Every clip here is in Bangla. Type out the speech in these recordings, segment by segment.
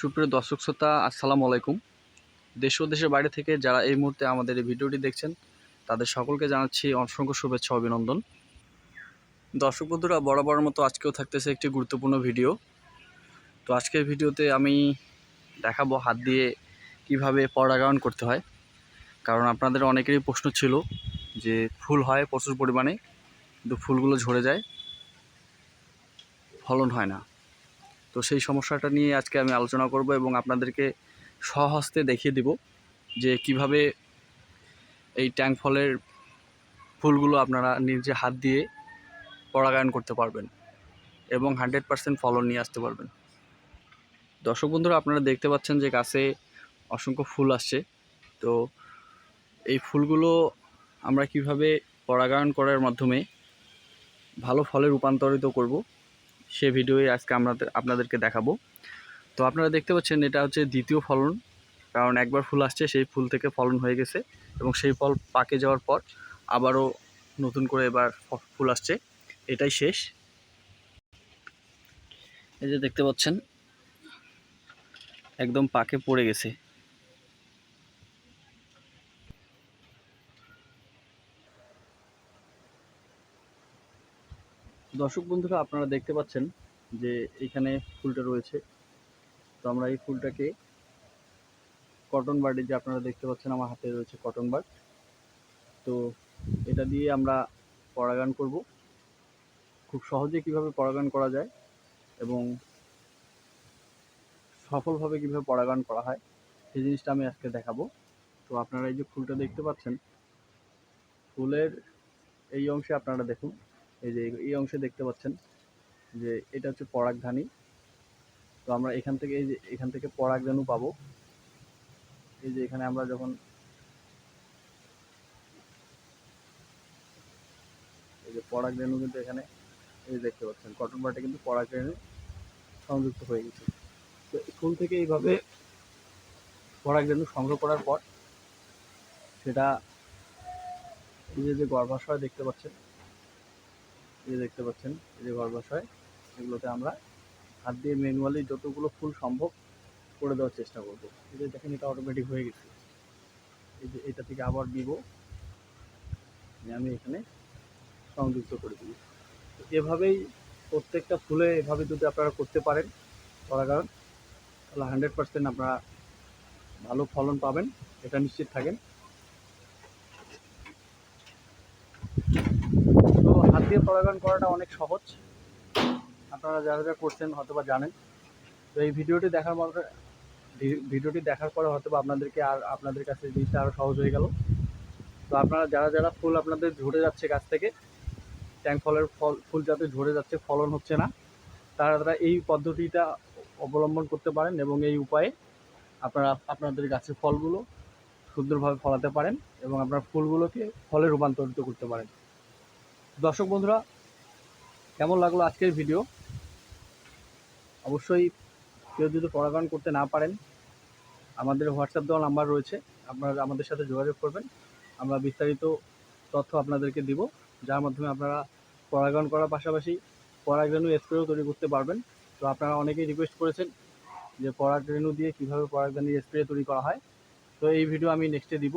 সুপ্রিয় দর্শক শ্রোতা, আসসালামু আলাইকুম। দেশ ও দেশের বাইরে থেকে যারা এই মুহূর্তে আমাদের এই ভিডিওটি দেখছেন, তাদের সকলকে জানাচ্ছি অসংখ্য শুভেচ্ছা, অভিনন্দন। দর্শক বন্ধুরা, বরাবর মতো আজকেও থাকতেছে একটি গুরুত্বপূর্ণ ভিডিও। তো আজকের ভিডিওতে আমি দেখাবো হাত দিয়ে কীভাবে পরাগায়ন করতে হয়। কারণ আপনাদের অনেকেরই প্রশ্ন ছিল যে ফুল হয় প্রচুর পরিমাণে, কিন্তু ফুলগুলো ঝরে যায়, ফলন হয় না। তো সেই সমস্যাটা নিয়ে আজকে আমি আলোচনা করব এবং আপনাদেরকে স্বহস্তে দেখিয়ে দিব যে কীভাবে এই ট্যাঙ্ক ফলের ফুলগুলো আপনারা নিজে হাত দিয়ে পরাগায়ন করতে পারবেন এবং হান্ড্রেড পার্সেন্ট ফলন নিয়ে আসতে পারবেন। দর্শক বন্ধুরা, আপনারা দেখতে পাচ্ছেন যে গাছে অসংখ্য ফুল আসছে। তো এই ফুলগুলো আমরা কীভাবে পরাগায়ন করার মাধ্যমে ভালো ফলে রূপান্তরিত করব সে ভিডিওই আজকে আমাদের আপনাদেরকে দেখাবো। তো আপনারা দেখতে পাচ্ছেন, এটা হচ্ছে দ্বিতীয় ফলন। কারণ একবার ফুল আসছে, সেই ফুল থেকে ফলন হয়ে গেছে এবং সেই ফল পাকে যাওয়ার পর আবারও নতুন করে এবার ফুল আসছে। এটাই শেষ। এই যে দেখতে পাচ্ছেন, একদম পাকে পড়ে গেছে। দর্শক বন্ধুরা, আপনারা দেখতে পাচ্ছেন যে এখানে ফুলটা রয়েছে। তো আমরা এই ফুলটাকে কটন বার্ডে যে আপনারা দেখতে পাচ্ছেন, আমার হাতে রয়েছে কটন বার্ড। তো এটা দিয়ে আমরা পরাগান করব। খুব সহজে কীভাবে পরাগান করা যায় এবং সফলভাবে কীভাবে পরাগান করা হয়, সেই জিনিসটা আমি আজকে দেখাবো। তো আপনারা এই যে ফুলটা দেখতে পাচ্ছেন, ফুলের এই অংশে আপনারা দেখুন। এই যে এই অংশে দেখতে পাচ্ছেন যে এটা হচ্ছে পরাগধানী তো আমরা এখান থেকে এই যে এখান থেকে পরাগধানু পাবো। এই যে এখানে আমরা যখন এই যে পরাগরেণু কিন্তু এখানে এই দেখতে পাচ্ছেন, কটন বাটে কিন্তু পরাগরেণু সংযুক্ত হয়ে গেছে। তো ফুল থেকে এইভাবে পরাগরেণু সংগ্রহ করার পর সেটা এই যে গর্ভাশয় দেখতে পাচ্ছেন এই দেখতে পাচ্ছেন, এই যে গর্ভাশয় এগুলোতে আমরা হাত দিয়ে ম্যানুয়ালি যতগুলো ফুল সম্ভব করে দেওয়ার চেষ্টা করব। এই যে দেখেন, এটা অটোমেটিক হয়ে গেছে। এই যে এটা থেকে আবার দিব। আমি এখানে সংযুক্ত করে দিই। এভাবেই প্রত্যেকটা ফুলে এভাবে যদি আপনারা করতে পারেন করা কারণ তাহলে হান্ড্রেড পার্সেন্ট আপনারা ভালো ফলন পাবেন, এটা নিশ্চিত থাকেন তো হাত দিয়ে পরাগায়ন করাটা অনেক সহজ। আপনারা যারা যারা করছেন হয়তো বা জানেন। তো এই ভিডিওটি দেখার পর ভিডিওটি দেখার পরে হয়তো বা আপনাদেরকে আর আপনাদের কাছে জিনিসটা আরও সহজ হয়ে গেল। তো আপনারা যারা যারা ফুল আপনাদের ঝরে যাচ্ছে গাছ থেকে, ট্যাঙ্ক ফলের ফল ফুল যাতে ঝরে যাচ্ছে, ফলন হচ্ছে না, তারা তারা এই পদ্ধতিটা অবলম্বন করতে পারেন এবং এই উপায়ে আপনারা আপনাদের গাছের ফলগুলো সুন্দরভাবে ফলাতে পারেন এবং আপনার ফুলগুলোকে ফলে রূপান্তরিত করতে পারেন। দর্শক বন্ধুরা, কেমন লাগল আজকের ভিডিও? অবশ্যই কেউ যদি পরাগায়ন করতে না পারেন, আমাদের হোয়াটসঅ্যাপ দেওয়া নাম্বার রয়েছে, আপনারা আমাদের সাথে যোগাযোগ করবেন। আমরা বিস্তারিত তথ্য আপনাদেরকে দিব, যার মাধ্যমে আপনারা পরাগায়ন করার পাশাপাশি পরাগরেণু স্প্রেও তৈরি করতে পারবেন। তো আপনারা অনেকেই রিকোয়েস্ট করেছেন যে পরাগরেণু দিয়ে কীভাবে পরাগরেণু স্প্রে তৈরি করা হয়। তো এই ভিডিও আমি নেক্সটে দিব।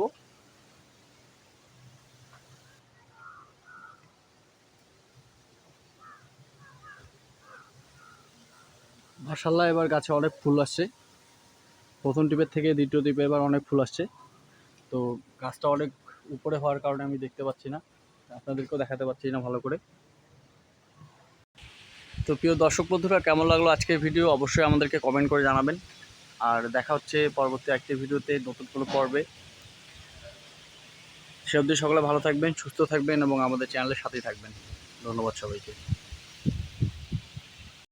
মার্শাল্লাহ এবার গাছে অনেক ফুল আসছে। প্রথম টিপের থেকে দ্বিতীয় টিপে এবার অনেক ফুল আসছে। তো গাছটা অনেক উপরে হওয়ার কারণে আমি দেখতে পাচ্ছি না। আপনাদেরকেও দেখাতে পাচ্ছি না ভালো করে। তো প্রিয় দর্শক বন্ধুরা, কেমন লাগল আজকের ভিডিও? অবশ্যই আমাদেরকে কমেন্ট করে জানাবেন। আর দেখা হচ্ছে পরবর্তী একটি ভিডিওতে নতুন কোনো পর্বে। সে অবধি সকলে ভালো থাকবেন, সুস্থ থাকবেন এবং আমাদের চ্যানেলের সাথেই থাকবেন। ধন্যবাদ সবাইকে।